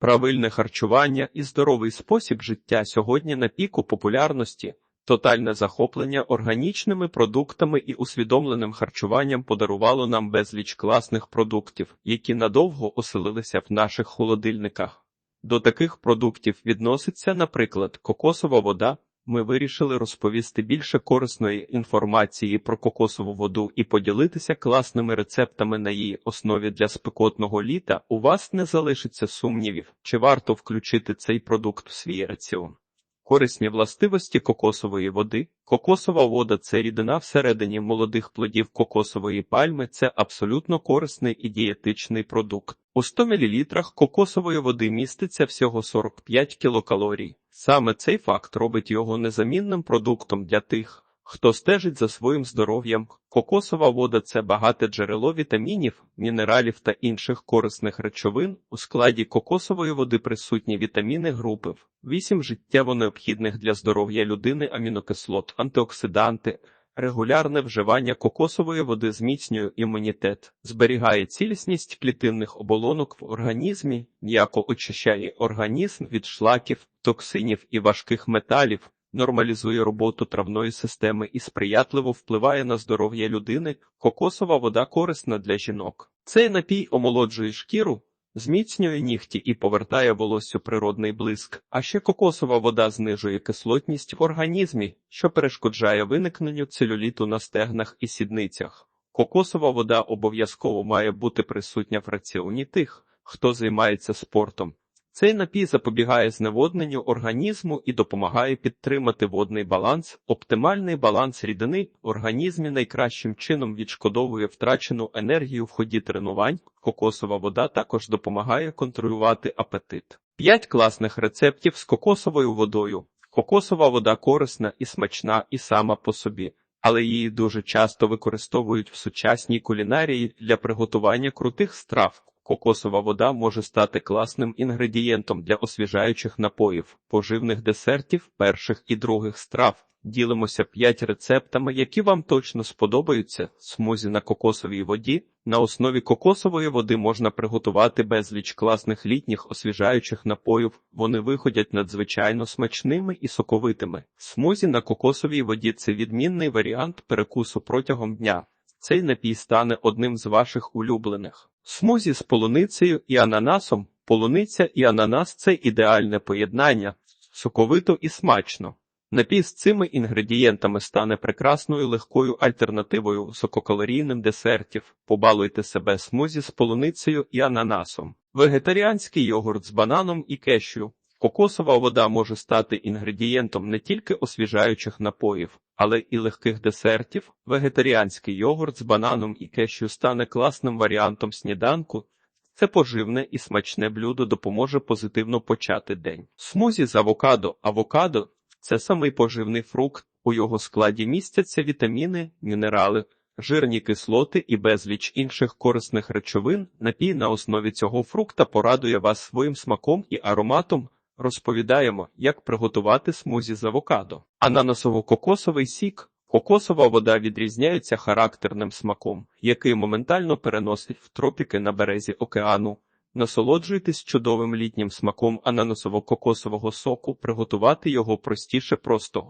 Правильне харчування і здоровий спосіб життя сьогодні на піку популярності. Тотальне захоплення органічними продуктами і усвідомленим харчуванням подарувало нам безліч класних продуктів, які надовго оселилися в наших холодильниках. До таких продуктів відноситься, наприклад, кокосова вода. Ми вирішили розповісти більше корисної інформації про кокосову воду і поділитися класними рецептами на її основі для спекотного літа. У вас не залишиться сумнівів, чи варто включити цей продукт в свій раціон. Корисні властивості кокосової води. Кокосова вода це рідина всередині молодих плодів кокосової пальми. Це абсолютно корисний і дієтичний продукт. У 100 мл кокосової води міститься всього 45 кілокалорій. Саме цей факт робить його незамінним продуктом для тих, хто стежить за своїм здоров'ям. Кокосова вода це багате джерело вітамінів, мінералів та інших корисних речовин. У складі кокосової води присутні вітаміни групи 8 життєво необхідних для здоров'я людини амінокислот, антиоксиданти. Регулярне вживання кокосової води зміцнює імунітет, зберігає цілісність клітинних оболонок в організмі, м'яко очищає організм від шлаків, токсинів і важких металів, нормалізує роботу травної системи і сприятливо впливає на здоров'я людини. Кокосова вода корисна для жінок. Цей напій омолоджує шкіру, зміцнює нігті і повертає волоссю природний блиск. А ще кокосова вода знижує кислотність в організмі, що перешкоджає виникненню целюліту на стегнах і сідницях. Кокосова вода обов'язково має бути присутня в раціоні тих, хто займається спортом. Цей напій запобігає зневодненню організму і допомагає підтримати водний баланс. Оптимальний баланс рідини в організмі найкращим чином відшкодовує втрачену енергію в ході тренувань. Кокосова вода також допомагає контролювати апетит. П'ять класних рецептів з кокосовою водою. Кокосова вода корисна і смачна і сама по собі, але її дуже часто використовують в сучасній кулінарії для приготування крутих страв. Кокосова вода може стати класним інгредієнтом для освіжаючих напоїв, поживних десертів, перших і других страв. Ділимося 5 рецептами, які вам точно сподобаються. Смузі на кокосовій воді. На основі кокосової води можна приготувати безліч класних літніх освіжаючих напоїв. Вони виходять надзвичайно смачними і соковитими. Смузі на кокосовій воді це відмінний варіант перекусу протягом дня. Цей напій стане одним з ваших улюблених. Смузі з полуницею і ананасом. Полуниця і ананас це ідеальне поєднання, соковито і смачно. Напій з цими інгредієнтами стане прекрасною легкою альтернативою висококалорійним десертів. Побалуйте себе смузі з полуницею і ананасом. Вегетаріанський йогурт з бананом і кешю. Кокосова вода може стати інгредієнтом не тільки освіжаючих напоїв, але і легких десертів. Вегетаріанський йогурт з бананом і кешю стане класним варіантом сніданку. Це поживне і смачне блюдо допоможе позитивно почати день. Смузі з авокадо. Авокадо це самий поживний фрукт. У його складі містяться вітаміни, мінерали, жирні кислоти і безліч інших корисних речовин. Напій на основі цього фрукта порадує вас своїм смаком і ароматом. Розповідаємо, як приготувати смузі з авокадо. Ананасово-кокосовий сік. Кокосова вода відрізняється характерним смаком, який моментально переносить в тропіки на березі океану. Насолоджуйтесь чудовим літнім смаком ананасово-кокосового соку, приготувати його простіше простого.